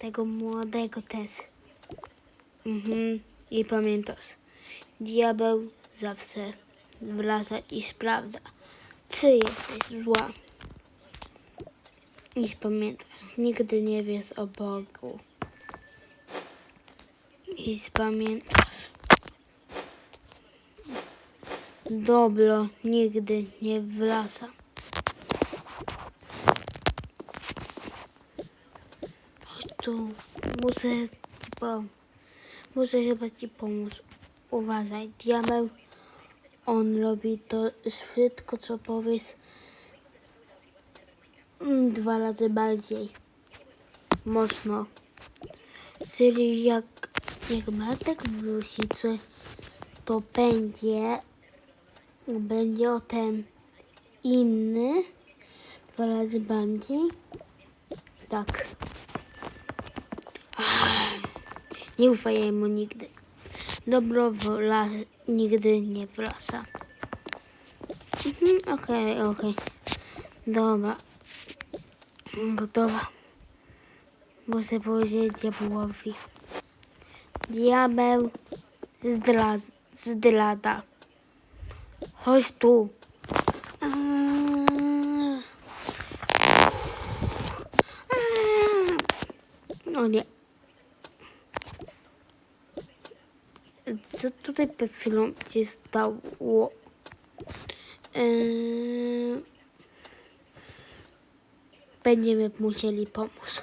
tego młodego też. Mhm. I pamiętasz, diabeł zawsze wraca i sprawdza, czy jesteś zła. I pamiętasz, nigdy nie wiesz o Bogu. I pamiętasz, dobro nigdy nie wraca. Chodź tu, muszę ci. Muszę chyba ci pomóc. Uważaj, diabeł, on robi to wszystko, co powiesz mm, dwa razy bardziej. Mocno. Czyli jak, jak Bartek wróci, co, to będzie, będzie o ten inny dwa razy bardziej. Tak. Nie ufaj mu nigdy. Dobro wla nigdy nie wraca. Mhm, okej, okej. Dobra. Gotowa. Muszę powiedzieć diabłowi. Diabeł zdradza. zdrada. Chodź tu. Eee. Eee. O nie. Co tutaj przed chwilą się stało? Eee, będziemy musieli pomóc.